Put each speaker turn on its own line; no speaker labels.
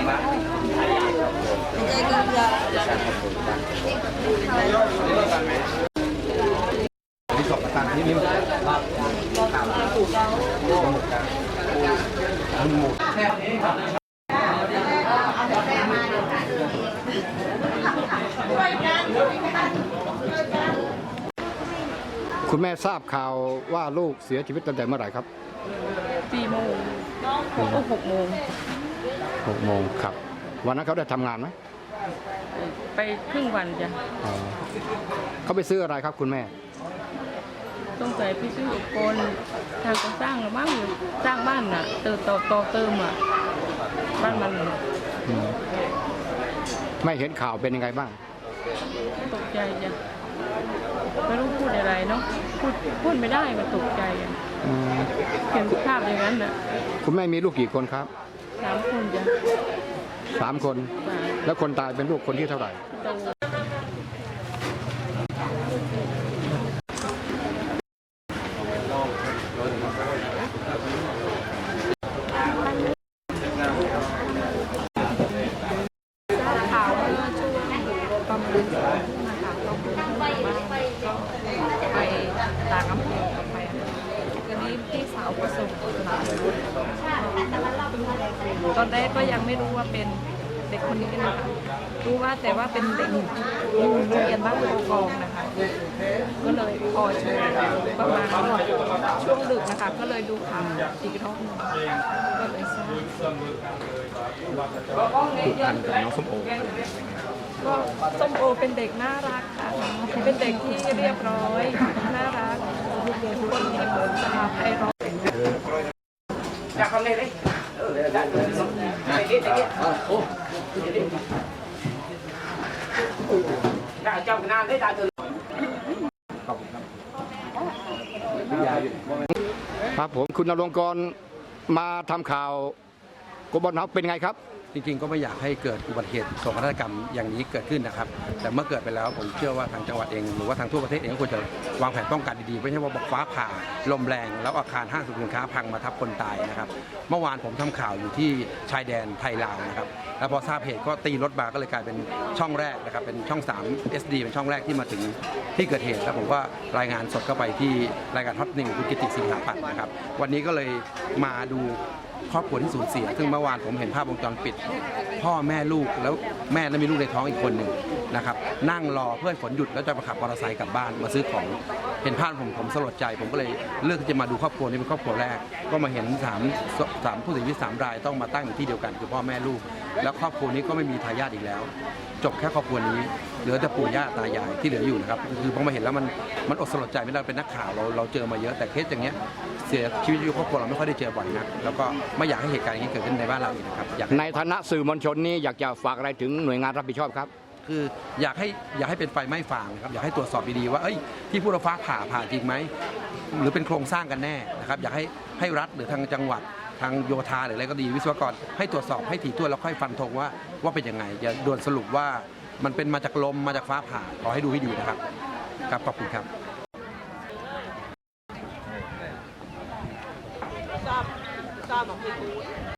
ที่สอบประกันที่นี่มันหมดคุณแม่ทราบข่าวว่าลูกเสียชีวิตตั้งแต่เมื่อไหร่ครับ
สี่โมงหกหกโมง
หกโมงครับ วันนั้นเขาได้ทำงานไหม
ไปครึ่งวันจ้ะ
อ๋อเขาไปซื้ออะไรครับคุณแม่
ต้องใส่พี่ซื้ออุปกรณ์ทางก่อสร้างหรือบ้างสร้างบ้านน่ะเติมต่อต่อเติมอะบ้านมัน
อืมไม่เห็นข่าวเป็นยังไงบ้าง
ตกใจจ้ะไม่รู้พูดอะไรเนาะพูดพูดไม่ได้มันตกใจอะ
อืม
เห็นภาพอย่างนั้นน่ะ
คุณแม่มีลูกกี่คนครับ
สามคนจ้ะ
สามคน
สาม
แล้วคนตายเป็นลูกคนที่เท่าไหร่
โต
ข่าวเมื่อช่วงประมาณสองทุ่มนะคะเราคุยกันบ้านก็ไปต่างอำเภอกันไปทีนี้ พี่สาวประสบหลาตอนแรกก็ยังไม่รู้ว่าเป็นเด็กคนนี้นะคะรู้ว่าแต่ว่าเป็นเด็กอยู่โรงเรียนบ้านโกองนะคะ ก็เลยพอช่วงประมาณช่วงดึกนะคะ ก็เลยดูข่าวอีกรอบหนึงก็เลยทราบ
ผูกพันกับน้องส้มโอ
ก็ส้มโอเป็นเด็กน่ารักค่ะ เป็นเด็กที่เรียบร้อย น่ารักทุกคน
ครับผมคุณนรงกรมาทำข่าวกบฏนับเป็นไงครับ
จริงๆ ก็ไม่อยากให้เกิดอุบัติเหตุโศกนาฏกรรมอย่างนี้เกิดขึ้นนะครับ แต่เมื่อเกิดไปแล้วผมเชื่อว่าทางจังหวัดเองหรือว่าทางทั่วประเทศเองก็ควรจะวางแผนป้องกันดีๆ ไม่ใช่ว่าบอกฟ้าผ่าลมแรง แล้วอาคารห้างสรรพสินค้าพังมาทับคนตายนะครับ เมื่อวานผมทำข่าวอยู่ที่ชายแดนไทยลาวนะครับ แล้วพอทราบเหตุก็ตีรถมาก็เลยกลายเป็นช่องแรกนะครับ เป็นช่อง 3 SD เป็นช่องแรกที่มาถึงที่เกิดเหตุแล้วผมก็รายงานสดเข้าไปที่รายการฮอตนิวคุณกิติสิงหาปัตย์นะครับ วันนี้ก็เลยมาดู ครอบครัวที่สูญเสีย ซึ่งเมื่อวานผมเห็นภาพวงจรปิด พ่อแม่ลูกแล้วแม่และมีลูกในท้องอีกคนหนึ่งนะครับนั่งรอเพื่อฝนหยุดแล้วจะมาขับมอเตอร์ไซค์กลับบ้านมาซื้อของเห็นภาพผมผมสลดใจ ผมก็เลยเลือกที่จะมาดูครอบครัวนี้เป็นครอบครัวแรก ก็มาเห็นสามสามผู้เสียชีวิตสามรายต้องมาตั้งอยู่ที่เดียวกัน คือพ่อแม่ลูก แล้วครอบครัวนี้ก็ไม่มีทายาทอีกแล้ว จบแค่ครอบครัวนี้เหลือแต่ปู่ย่าตายายที่เหลืออยู่นะครับคือพอมาเห็นแล้วมันมันอดสลดใจไม่ได้เป็นนักข่าวเราเราเจอมาเยอะแต่เคสอย่างเงี้ยเสียชีวิตอยู่ครอบครัวเราไม่ค่อยได้เจอบ่อยนะแล้วก็ไม่อยากให้เหตุการณ์อย่างนี้เกิดขึ้นในบ้านเราอีกนะครับอยากให้
ในฐานะสื่อมวลชนนี้อยากจะฝากอะไรถึงหน่วยงานรับผิดชอบครับ
คืออยากให้อยากให้เป็นไฟไหม้ฟางนะครับอยากให้ตรวจสอบดีๆว่าเอ้ยที่ผู้รับฟ้าผ่าผ่าจริงไหมหรือเป็นโครงสร้างกันแน่นะครับอยากให้ให้รัฐหรือทางจังหวัด ทางโยธาหรืออะไรก็ดีวิศวกรให้ตรวจสอบให้ถี่ถ้วนแล้วค่อยฟันธงว่าว่าเป็นยังไงอย่าด่วนสรุปว่ามันเป็นมาจากลมมาจากฟ้าผ่าขอให้ดูให้ดีนะครับครับขอบคุณครับ
ทราบทราบของพี่